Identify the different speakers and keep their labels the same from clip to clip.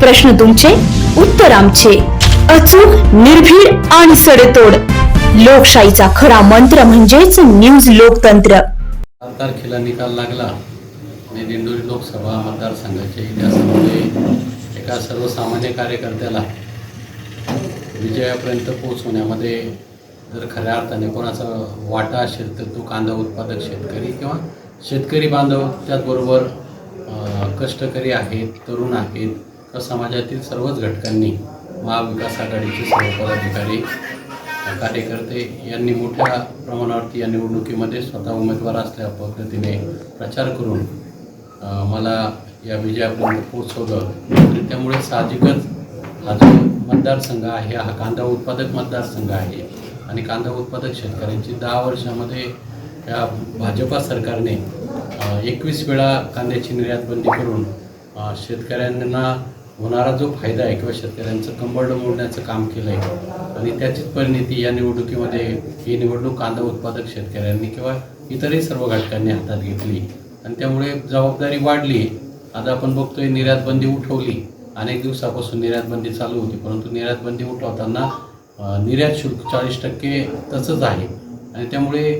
Speaker 1: प्रश्न तुमचे उत्तर आमचे. अचूक निर्भीड आणि सडेतोड. लोकशाहीचा खरा मंत्र म्हणजेच न्यूज लोकतंत्र.
Speaker 2: चार तारखेला निकाल लागला. आणि दिंडोरी लोकसभा मतदारसंघाच्या इतिहासामध्ये एका सर्वसामान्य कार्यकर्त्याला विजयापर्यंत पोहोचवण्यामध्ये जर खऱ्या अर्थाने कोणाचा वाटा असेल तर तो कांदा उत्पादक शेतकरी किंवा शेतकरी बांधव त्याचबरोबर कष्टकरी आहेत तरुण आहेत तर समाजातील सर्वच घटकांनी महाविकास आघाडीचे सर्व पदाधिकारी कार्यकर्ते यांनी मोठ्या प्रमाणावरती या निवडणुकीमध्ये स्वतः उमेदवार असल्या पद्धतीने प्रचार करून मला या विजयापर्यंत पोचवलं आणि त्यामुळे साहजिकच हा जो मतदारसंघ आहे हा कांदा उत्पादक मतदारसंघ आहे आणि कांदा उत्पादक शेतकऱ्यांची दहा वर्षामध्ये या भाजपा सरकारने एकवीस वेळा कांद्याची निर्यातबंदी करून शेतकऱ्यांना होणारा जो फायदा आहे किंवा शेतकऱ्यांचं कंबरडं मोडण्याचं काम केलं आहे आणि त्याचीच परिणिती या निवडणुकीमध्ये ही निवडणूक कांदा उत्पादक शेतकऱ्यांनी किंवा इतरही सर्व घटकांनी हातात घेतली. आणि त्यामुळे जबाबदारी वाढली. आता आपण बघतोय निर्यात बंदी उठवली. अनेक दिवसापासून निर्यात बंदी चालू होती परंतु निर्यात बंदी उठवताना निर्यात शुल्क चाळीस टक्के तसंच आहे. आणि त्यामुळे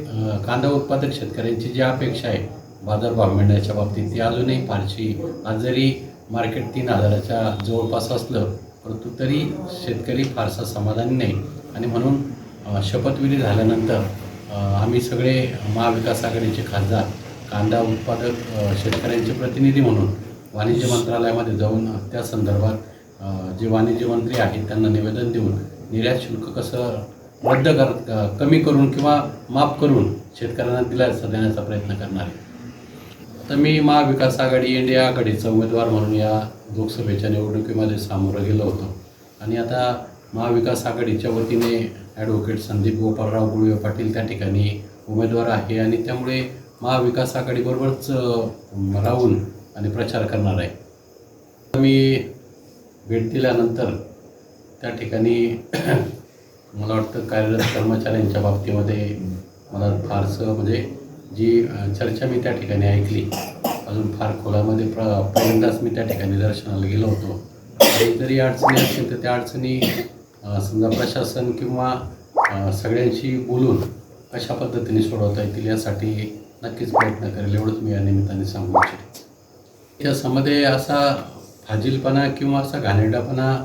Speaker 2: कांदा उत्पादक शेतकऱ्यांची जी अपेक्षा आहे बाजारभाव मिळण्याच्या बाबतीत ती अजूनही फारशी आज जरी मार्केट तीन हजाराच्या जवळपास असलं परंतु तरी शेतकरी फारसा समाधानी नाही. आणि म्हणून शपथविधी झाल्यानंतर आम्ही सगळे महाविकास आघाडीचे खासदार कांदा उत्पादक शेतकऱ्यांचे प्रतिनिधी म्हणून वाणिज्य मंत्रालयामध्ये जाऊन त्या संदर्भात जे वाणिज्य मंत्री आहेत त्यांना निवेदन देऊन निर्यात शुल्क कसं रद्द कर कमी करून किंवा माफ करून शेतकऱ्यांना दिलासा देण्याचा प्रयत्न करणार आहे. तर मी महाविकास आघाडी इंडिया आघाडीचा उमेदवार म्हणून या लोकसभेच्या निवडणुकीमध्ये सामोरं गेलो होतो. आणि आता महाविकास आघाडीच्या वतीने ॲडव्होकेट संदीप गोपालराव गुळवे पाटील त्या ठिकाणी उमेदवार आहे आणि त्यामुळे महाविकास आघाडीबरोबरच राहून आणि प्रचार करणार आहे. मी भेट दिल्यानंतर त्या ठिकाणी मला वाटतं कार्यरत कर्मचाऱ्यांच्या बाबतीमध्ये मला फारसं म्हणजे जी चर्चा मी त्या ठिकाणी ऐकली. अजून फार खोलामध्ये प्र पहिल्यांदाच मी त्या ठिकाणी दर्शनाला गेलो होतो. आणि जरी अडचणी असतील तर त्या अडचणी समजा प्रशासन किंवा सगळ्यांशी बोलून कशा पद्धतीने सोडवता येतील यासाठी नक्कीच प्रयत्न करेल एवढंच मी या निमित्ताने सांगू इच्छितो. त्याच्यामध्ये असा फाजीलपणा किंवा असा घाणेरडापणा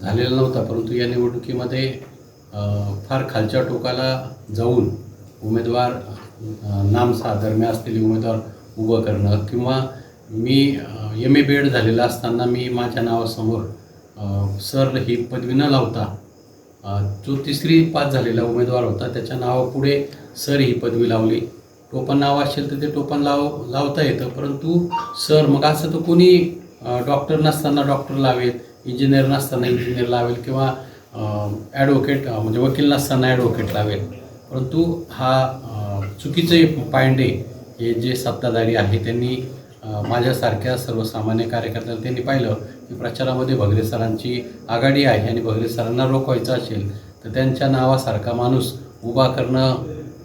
Speaker 2: झालेला नव्हता परंतु या निवडणुकीमध्ये फार खालच्या टोकाला जाऊन उमेदवार नामसाधर्म्य असलेले उमेदवार उभं करणं किंवा मी एम ए बी एड झालेला असताना मी माझ्या नावासमोर सर ही पदवी न लावता जो तिसरी पास झालेला उमेदवार होता त्याच्या नावापुढे सर ही पदवी लावली. टोपण नाव असेल तर ते टोपण लाव लावता येतं परंतु सर मग असं तर कोणी डॉक्टर नसताना डॉक्टर लावेल इंजिनियर नसताना इंजिनियर लावेल किंवा ॲडव्होकेट म्हणजे वकील नसताना ॲडव्होकेट लावेल. परंतु हा चुकीचे पायंडे हे जे सत्ताधारी आहे त्यांनी माझ्यासारख्या सर्वसामान्य कार्यकर्त्याला त्यांनी पाहिलं की प्रचारामध्ये भगरे सरांची आघाडी आहे आणि भगरे सरांना रोखवायचं असेल तर त्यांच्या नावासारखा माणूस उभा करणं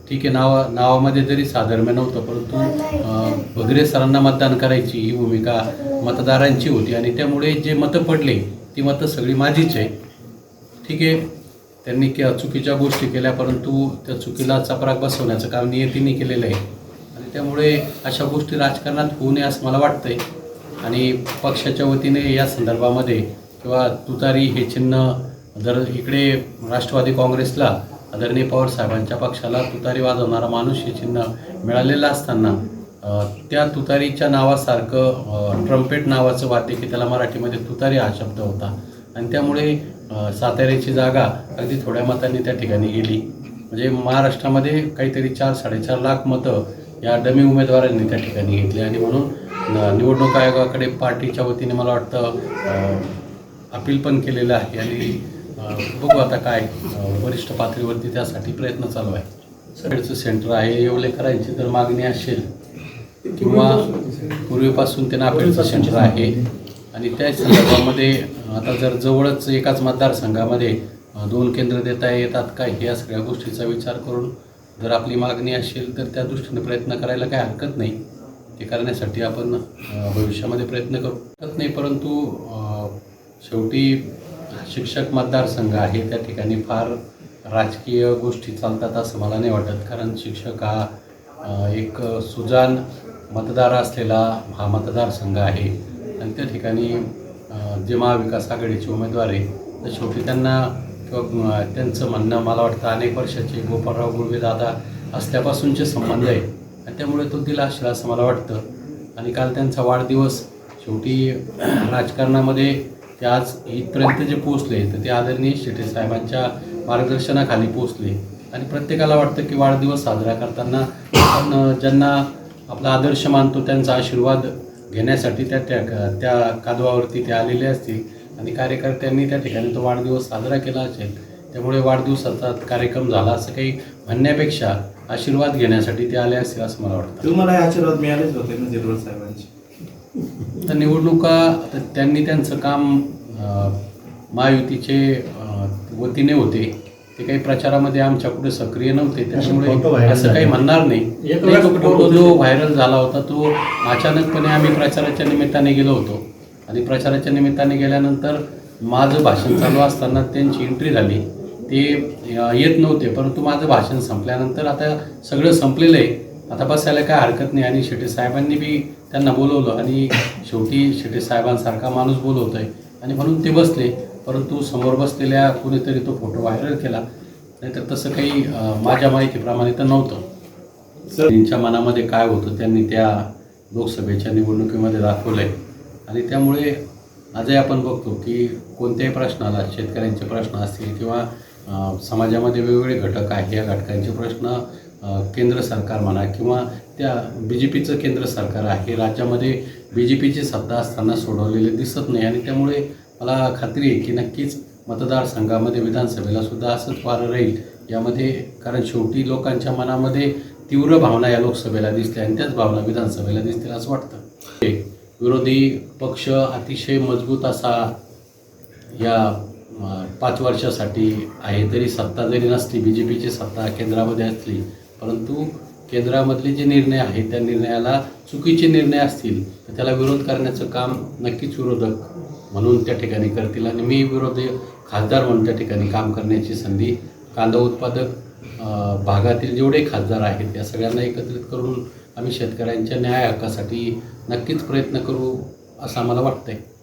Speaker 2: ठीक आहे नावा नावामध्ये जरी साधर्म्य नव्हतं परंतु भगरे सरांना मतदान करायची ही भूमिका मतदारांची होती आणि त्यामुळे जे मतं पडले ती मतं सगळी माझीच आहे. ठीक आहे? त्यांनी के चुकीच्या गोष्टी केल्या परंतु त्या चुकीला चपराक बसवण्याचं काम नियतीने केलेलं आहे. आणि त्यामुळे अशा गोष्टी राजकारणात होऊ नये असं मला वाटतंय. आणि पक्षाच्या वतीने या संदर्भामध्ये किंवा तुतारी हे चिन्ह जर इकडे राष्ट्रवादी काँग्रेसला आदरणीय पवार साहेबांच्या पक्षाला तुतारी वाजवणारा माणूस हे चिन्ह मिळालेलं असताना त्या तुतारीच्या नावासारखं ट्रम्पेट नावाचं वाद्य की त्याला मराठीमध्ये तुतारी हा शब्द होता. आणि त्यामुळे साताऱ्याची जागा अगदी थोड्या मतांनी त्या ठिकाणी गेली. म्हणजे महाराष्ट्रामध्ये काहीतरी चार साडेचार लाख मतं या डमी उमेदवारांनी त्या ठिकाणी घेतली. आणि म्हणून निवडणूक आयोगाकडे पार्टीच्या वतीने मला वाटतं अपील पण केलेलं आहे. आणि बघू आता काय वरिष्ठ पातळीवरती त्यासाठी प्रयत्न चालू आहे. सगळ्याचं सेंटर आहे येवलेकरांची जर मागणी असेल. किंवा पूर्वीपासून ते नापेडचं सेंटर आहे. आणि त्या संदर्भामध्ये आता जर जवळच एकाच मतदारसंघामध्ये दोन केंद्र देता येतात काय ह्या सगळ्या गोष्टीचा विचार करून जर आपली मागणी असेल तर त्या दृष्टीने प्रयत्न करायला काही हरकत नाही. ते करण्यासाठी आपण भविष्यामध्ये प्रयत्न करू शकत नाही. परंतु शेवटी शिक्षक मतदारसंघ आहे त्या ठिकाणी फार राजकीय गोष्टी चालतात असं मला नाही वाटत. कारण शिक्षक हा एक सुजान मतदार असलेला हा मतदारसंघ आहे. आणि त्या ठिकाणी जे महाविकास आघाडीचे उमेदवार आहे तर शेवटी त्यांना किंवा त्यांचं म्हणणं मला वाटतं अनेक वर्षाचे गोपाळराव गुळवे दादा असल्यापासूनचे संबंध आहे आणि त्यामुळे तो दिला असेल असं मला वाटतं. आणि काल त्यांचा वाढदिवस शेवटी राजकारणामध्ये ते आज इथपर्यंत जे पोचले तर ते आदरणीय शेटे साहेबांच्या मार्गदर्शनाखाली पोचले आणि प्रत्येकाला वाटतं की वाढदिवस साजरा करताना आपण ज्यांना आपला आदर्श मानतो त्यांचा आशीर्वाद घेण्यासाठी त्या त्या त्या कादवावरती ते आलेले असतील आणि कार्यकर्त्यांनी त्या ठिकाणी तो वाढदिवस साजरा केला असेल त्यामुळे वाढदिवसाचा कार्यक्रम झाला असं काही म्हणण्यापेक्षा आशीर्वाद घेण्यासाठी ते आले असतील असं मला वाटतं.
Speaker 3: तुम्हाला आशीर्वाद मिळालेच होते ना जिरवळ साहेबांचे?
Speaker 2: तर निवडणुका त्यांनी त्यांचं काम महायुतीचे वतीने होते. ते काही प्रचारामध्ये आमच्या पुढे सक्रिय नव्हते. त्याच्यामुळे असं काही. म्हणणार नाही.
Speaker 4: एक
Speaker 2: फोटो जो व्हायरल झाला होता तो अचानकपणे आम्ही प्रचाराच्या निमित्ताने गेलो होतो. आणि प्रचाराच्या निमित्ताने गेल्यानंतर माझं भाषण चालू असताना त्यांची एंट्री झाली. ते येत नव्हते परंतु माझं भाषण संपल्यानंतर आता सगळं संपलेलं आहे. आता बसायला काय हरकत नाही. आणि शेटे साहेबांनी बी त्यांना बोलवलं. आणि शेवटी शेटे साहेबांसारखा माणूस बोलवतोय. आणि म्हणून ते बसले. परंतु समोर बसलेल्या कोणीतरी तो फोटो व्हायरल केला. नाहीतर तसं काही माझ्या माहितीप्रमाणे तर नव्हतं.
Speaker 3: सर
Speaker 2: त्यांच्या मनामध्ये काय होतं त्यांनी त्या लोकसभेच्या निवडणुकीमध्ये दाखवलं आहे आणि त्यामुळे आजही आपण बघतो की कोणत्याही प्रश्नाला शेतकऱ्यांचे प्रश्न असतील किंवा समाजामध्ये वेगवेगळे घटक आहे या घटकांचे प्रश्न केंद्र सरकार म्हणा किंवा त्या बी जे पीचं केंद्र सरकार आहे राज्यामध्ये बी जे पीची सत्ता असताना सोडवलेले दिसत नाही. आणि त्यामुळे मला खात्री आहे की नक्कीच मतदारसंघामध्ये विधानसभेला सुद्धा असंच वारं राहील. यामध्ये कारण शेवटी लोकांच्या मनामध्ये तीव्र भावना या लोकसभेला दिसल्या आणि त्याच भावना विधानसभेला दिसतील असं वाटतं. हे विरोधी पक्ष अतिशय मजबूत असा या पाच वर्षासाठी आहे तरी सत्ता जरी नसली बी जे पीची सत्ता केंद्रामध्ये असली परंतु केंद्रामधले जे निर्णय आहेत त्या निर्णयाला चुकीचे निर्णय असतील तर त्याला विरोध करण्याचं काम नक्कीच विरोधक म्हणून त्या ठिकाणी करतील. आणि मी विरोधी खासदार म्हणून त्या ठिकाणी काम करण्याची संधी कांदा उत्पादक भागातील जेवढे खासदार आहेत त्या सगळ्यांना एकत्रित करून आम्ही शेतकऱ्यांच्या न्याय हक्कासाठी नक्कीच प्रयत्न करू असं आम्हाला आहे